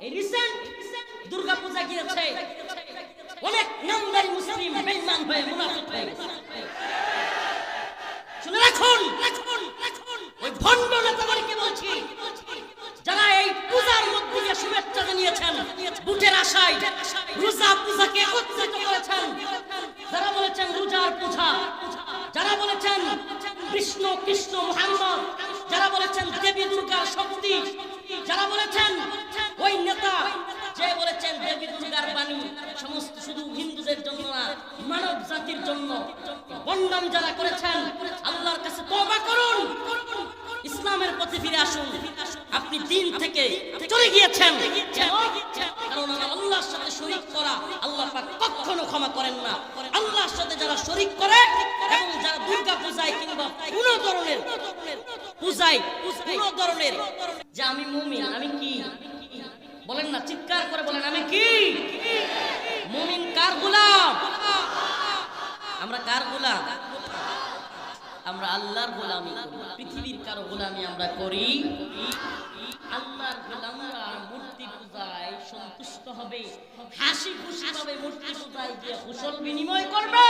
এই রিসেন্ট দুর্গা পূজা গিয়েছে অনেক নামদারি মুসলিম বেঈমান হয়ে মুনাফিক হয়ে গেছে শুনে রাখুন ওই ভণ্ড নেতাদেরকে যারা এই পূজার মধ্যে দিয়ে শুভেচ্ছা জানিয়েছেন বুটের আশায় রোজা পূজাকে একত্রিত করেছেন যারা বলেছেন রোজার পূজা যারা বলেছেন কৃষ্ণ কৃষ্ণ মোহাম্মদ যারা বলেছেন দেবী দুর্গার শক্তি যারা বলেছেন ওই নেতা যে বলেছেন দেবী দুর্গার বাণী, সমস্ত শুধু হিন্দুদের জন্য না, মানব জাতির জন্য। বন্ডাম যারা করেছেন, আল্লাহর কাছে তওবা করুন। ইসলামের পথে ফিরে আসুন। আপনি দিন থেকে চলে গিয়েছেন। কারণ আল্লাহর সাথে শরীক করা আল্লাহ কখনো ক্ষমা করেন না। আল্লাহর সাথে যারা শরীক করে এবং যারা দুর্গা পূজায় কিংবা কোন ধরনের পূজায় কোন ধরনের যে আমি মুমিন, আমি কি? বলেন না, চিৎকার করে বলেন, আমি কি? মুমিন কার গোলাম? আমরা কার গোলাম? আমরা আল্লাহর গোলামি পৃথিবীর কারও গোলামি আমরা করি। আল্লাহর গোলামরা মূর্তি পূজায় সন্তুষ্ট হবে, হাসি খুশি ভাবে মূর্তি পূজায় গিয়ে কুশল বিনিময় করবে।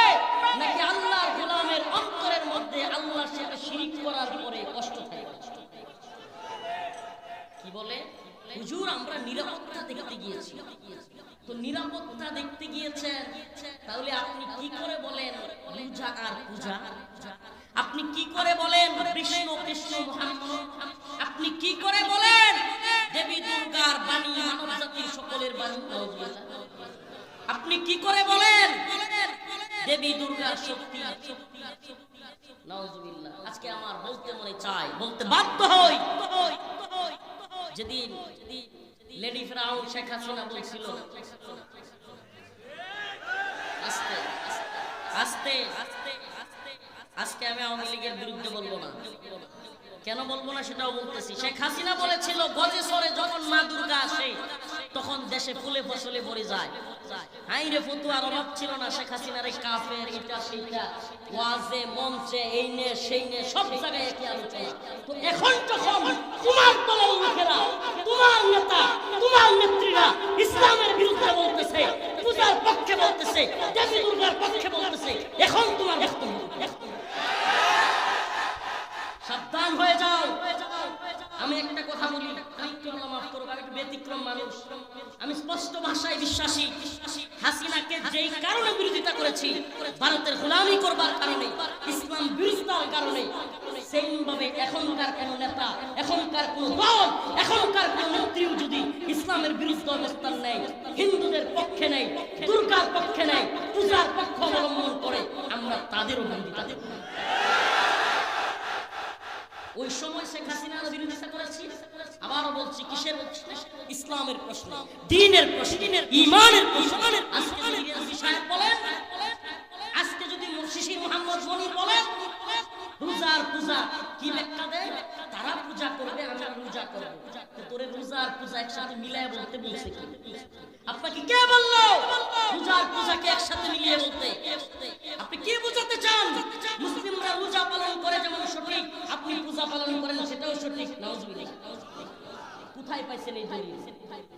নাকি আল্লাহর গোলামের অন্তরের মধ্যে আল্লাহর সাথে শিরিক করার পরে কষ্ট থাকবে কি বলে? হুজুর, আমরা নিরাপত্তা দেখতে গিয়েছি তো নিরাপত্তা দেখতে গিয়েছেন তাহলে আপনি কি করে বলেন, পূজা আর পূজা? আপনি কি করে বলেন, কৃষ্ণ কৃষ্ণ আপনি কি করে বলেন, দেবী দুর্গার বাণী মানব জাতির সকলের বাণী? আপনি কি করে বলেন, দেবী দুর্গার শক্তি? আজকে আমার বলতে মনে চাই, বলতে বাধ্য হই। যেদিন লেডি ফ্রাউন শেখ হাসিনা বলছিল, আস্তে আস্তে, আজকে আমি আওয়ামী লীগের বিরুদ্ধে বলব না। কেন বলব না সেটাও বলতেছি। শেখ হাসিনা বলেছিল, গজে সরে যখন মা দুর্গা আসে। তখন দেশে ফুলে ফসলে ভরে যায়। হাই ফতুয়ার অভাব ছিল না শেখ হাসিনার কাফের এটা সেইটা ওয়াজে, মঞ্চে, এই নে, সেই নে, সব জায়গায় একই আলোচনা। তো এখন যখন তোমার দলের লোকেরা, তোমার নেতা, তোমার নেত্রীরা ইসলামের বিরুদ্ধে বলতেছে, পূজার পক্ষে বলতেছে, দেবী দুর্গার পক্ষে বলতেছে, এখন তোমার বক্তব্য সাবধান হয়ে যাও। আমি একটা কথা বলি, আমি মাফ করব ব্যতিক্রম মানুষ। আমি স্পষ্ট ভাষায় বিশ্বাসী। হাসিনাকে যেই কারণে বিরোধিতা করেছি, ভারতের গোলামি করবার কারণে, ইসলাম বিরোধিতার কারণে এখনকার কোন এখনকার কোন যদি ইসলামের হিন্দুদের পক্ষে পক্ষে পক্ষ অবলম্বন করে, আমরা তাদেরও বিরোধিতা ওই সময় শেখ হাসিনার বিরোধিতা করেছি। আবারও বলছি, কিসের ইসলামের প্রশ্ন, দিনের প্রশ্ন, ইমানের প্রশ্ন। আজকে যদি সাহেব বলেন, আজকে যদি শিশির মোহাম্মদ মনির বলেন, রোজার পূজা কি ব্যাখ্যা দেয়? তারা পূজা করবে আমরা রোজা করব। তোরে রোজার পূজা একসাথে মিলায় বলতে বলছে কি? আপনাকে কে বলল? রোজার পূজাকে একসাথে মিলিয়ে বলতে। আপনি কি বোঝাতে চান? সঠিক কোথায় পাইছেন এই দলিল?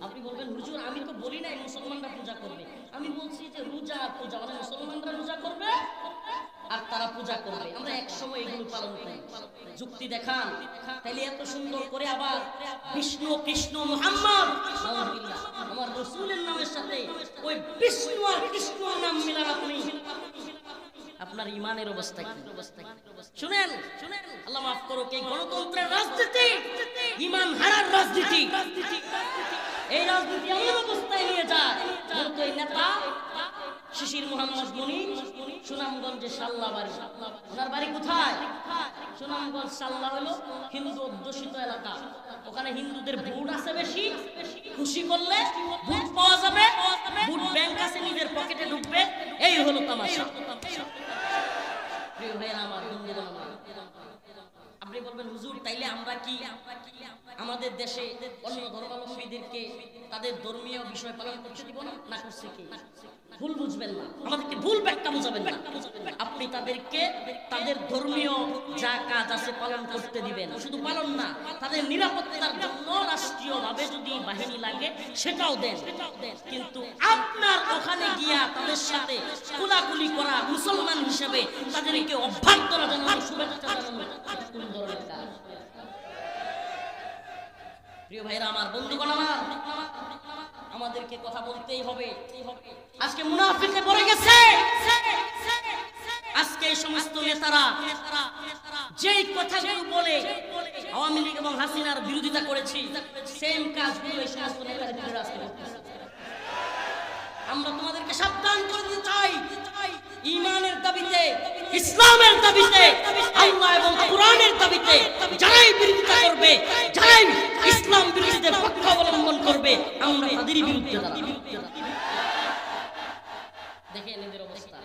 আপনি বলবেন, হুজুর, আমি তো বলি নাই, মুসলমানরা পূজা করবে। আমি বলছি যে রোজা পূজা মানে মুসলমানরা রোজা করবে আর তারা পূজা করবে। আমরা এক এগুলো পালন করি। যুক্তি দেখান। তাহলে এত সুন্দর করে আবার বিষ্ণু, কৃষ্ণ, মোহাম্মদ আমার রসুলের নামের সাথে ওই বিষ্ণু আর কৃষ্ণর নাম মিলান আপনি। আপনার ইমানের অবস্থা কি? শুনেন শুনেন আল্লাহ মাফ করো এই গণতন্ত্রের রাজনীতি ইমান হারার রাজনীতি। এই রাজনীতি এমন অবস্থায় নিয়ে যায়, মূলত এই নেতা শিশির মোহাম্মদ মনি, সুনামগঞ্জে সাল্লা বাড়ি। ওনার বাড়ি কোথায়? সুনামগঞ্জ সাল্লা হলো হিন্দু অধ্যুষিত এলাকা। ওখানে হিন্দুদের ভোট আছে বেশি। খুশি করলে ভোট পাওয়া যাবে, ভোট ব্যাংক আছে, নিজের পকেটে ঢুকবে। এই হলো তামাশা প্রিয় ভাইয়েরা আমার কি আমাদের দেশে অন্য ধর্মাবলম্বীদেরকে তাদের ধর্মীয় বিষয় পালন করতে দিব না? করছে কি? ভুল বুঝবেন না। আমাদেরকে ভুল ব্যাখ্যা বুঝাবেন না। আপনি তাদেরকে তাদের ধর্মীয় যা কাজ আছে পালন করতে দিবেন। শুধু পালন না, তাদের নিরাপত্তার জন্য রাষ্ট্রীয়ভাবে যদি বাহিনী লাগে, সেটাও দেন। কিন্তু আপনার ওখানে গিয়া তাদের সাথে কোলাকুলি করা মুসলমান হিসেবে তাদেরকে অভ্যর্থনা জানানো শুভেচ্ছা জানানো এটা কোন ধরনের কাজ প্রিয় ভাইরা আমার বন্ধুগণ, আমার আমাদেরকে কথা বলতেই হবে। আজকে মুনাফিকে পড়ে গেছে। আজকে এই সমস্ত নেতারা যেই কথাগুলো বলে, আওয়ামী লীগ এবং হাসিনার বিরোধিতা করেছি সেম কাজগুলো এই সমস্ত নেতারা আজকে আমরা তোমাদেরকে সাবধান করে দিতে চাই। ইমানের দাবিতে, ইসলামের দাবিতে, আল্লাহ এবং কোরআনের দাবিতে, যারাই ইসলাম বিরোধীদের পক্ষ অবলম্বন করবে আমরা তাদেরই বিরুদ্ধে দেখেন এদের অবস্থা।